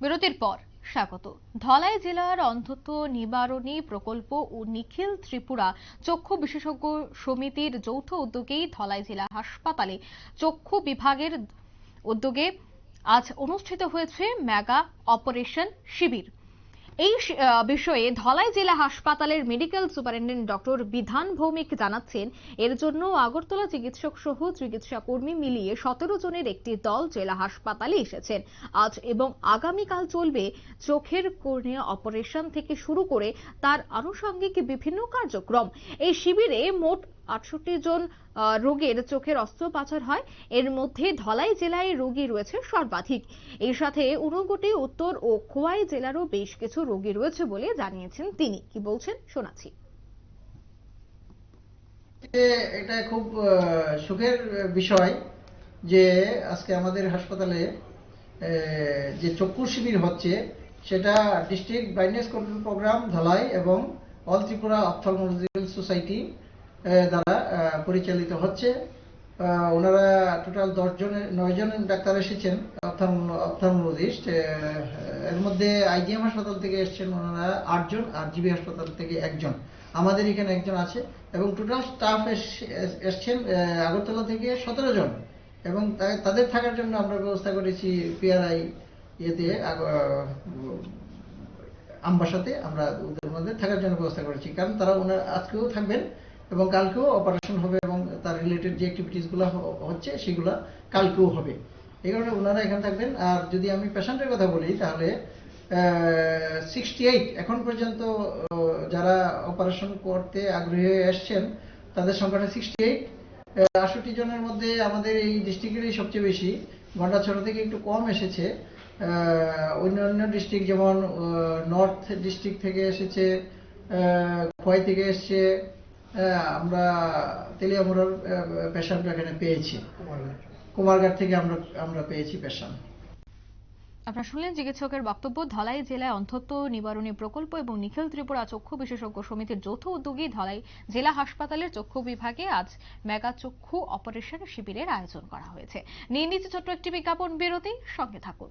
বিরতির পর স্বাগত। ধলাই জেলার অন্ধত্ব নিবারণী প্রকল্প ও নিখিল ত্রিপুরা চক্ষু বিশেষজ্ঞ সমিতির যৌথ উদ্যোগেই ধলাই জেলা হাসপাতালে চক্ষু বিভাগের উদ্যোগে আজ অনুষ্ঠিত হয়েছে মেগা অপারেশন শিবির। এই বিষয়ে ধলাই জেলা হাসপাতালের মেডিকেল সুপারিনটেন্ডেন্ট ডক্টর বিধান ভৌমিক জানাচ্ছেন। এর জন্য আগরতলা চিকিৎসক সহ চিকিৎসা কর্মী মিলিয়ে সতেরো জনের একটি দল জেলা হাসপাতালে এসেছেন। আজ এবং আগামীকাল চলবে চোখের কর্নিয়া অপারেশন থেকে শুরু করে তার আনুষঙ্গিক বিভিন্ন কার্যক্রম। এই শিবিরে মোট আটষট্টি জন রোগের চোখের অস্ত্রোপচার হয়। এর মধ্যে ধলাই জেলায় রোগী রয়েছে সর্বাধিক। এর সাথে ঊনকোটি উত্তর ও খোয়াই জেলারও বেশ কিছু রোগী রয়েছে বলে জানিয়েছেন তিনি। কি বলছেন শোনাচ্ছি এটা খুব সুখের বিষয় যে আজকে আমাদের হাসপাতালে যে চক্ষু শিবির হচ্ছে, সেটা district blindness control program, Dhalai এবং অল ত্রিপুরা অপথলমোলজিক্যাল সোসাইটি দ্বারা পরিচালিত হচ্ছে। ওনারা টোটাল দশ জনের, নয় জন ডাক্তার এসেছেন অপথলমোলজিস্ট এর মধ্যে আইজিএম হাসপাতাল থেকে এসেছেন ওনারা আটজন আর জিবি হাসপাতাল থেকে একজন। আমাদের এখানে একজন আছে এবং টোটাল স্টাফ এসছেন আগরতলা থেকে সতেরো জন। এবং তাদের থাকার জন্য আমরা ব্যবস্থা করেছি পিআরআই ইয়েতে আমবাসাতে আমরা ওদের মধ্যে থাকার জন্য ব্যবস্থা করেছি। কারণ তারা ওনার, আজকেও থাকবেন। এবং কালকেও অপারেশন হবে এবং তার রিলেটেড যে অ্যাক্টিভিটিসগুলো হচ্ছে সেগুলো কালকেও হবে। এই কারণে ওনারা এখানে থাকবেন। আর যদি আমি পেশেন্টের কথা বলি তাহলে সিক্সটি এইট এখন পর্যন্ত যারা অপারেশন করতে আগ্রহী হয়ে এসছেন তাদের সংখ্যাটা সিক্সটি এইট আটষট্টি জনের মধ্যে আমাদের এই ডিস্ট্রিক্টেরই সবচেয়ে বেশি। গন্ডাছড়া থেকে একটু কম এসেছে। আহ, অন্যান্য ডিস্ট্রিক্ট যেমন নর্থ ডিস্ট্রিক্ট থেকে এসেছে খোয়াই থেকে এসছে আমরা তেলিয়ামুড়ার পেশেন্ট এখানে পেয়েছি। কুমারঘাট থেকে আমরা আমরা পেয়েছি পেশেন্ট আপনারা শুনলেন চিকিৎসকের বক্তব্য, ধলাই জেলায় অন্ধত্ব নিবারণী প্রকল্প এবং নিখিল ত্রিপুরা চক্ষু বিশেষজ্ঞ সমিতির যৌথ উদ্যোগে ধলাই জেলা হাসপাতালের চক্ষু বিভাগে আজ মেগা চক্ষু অপারেশন শিবিরের আয়োজন করা হয়েছে। নিয়ে নিচ্ছে ছোট্ট একটি বিজ্ঞাপন বিরতি, সঙ্গে থাকুন।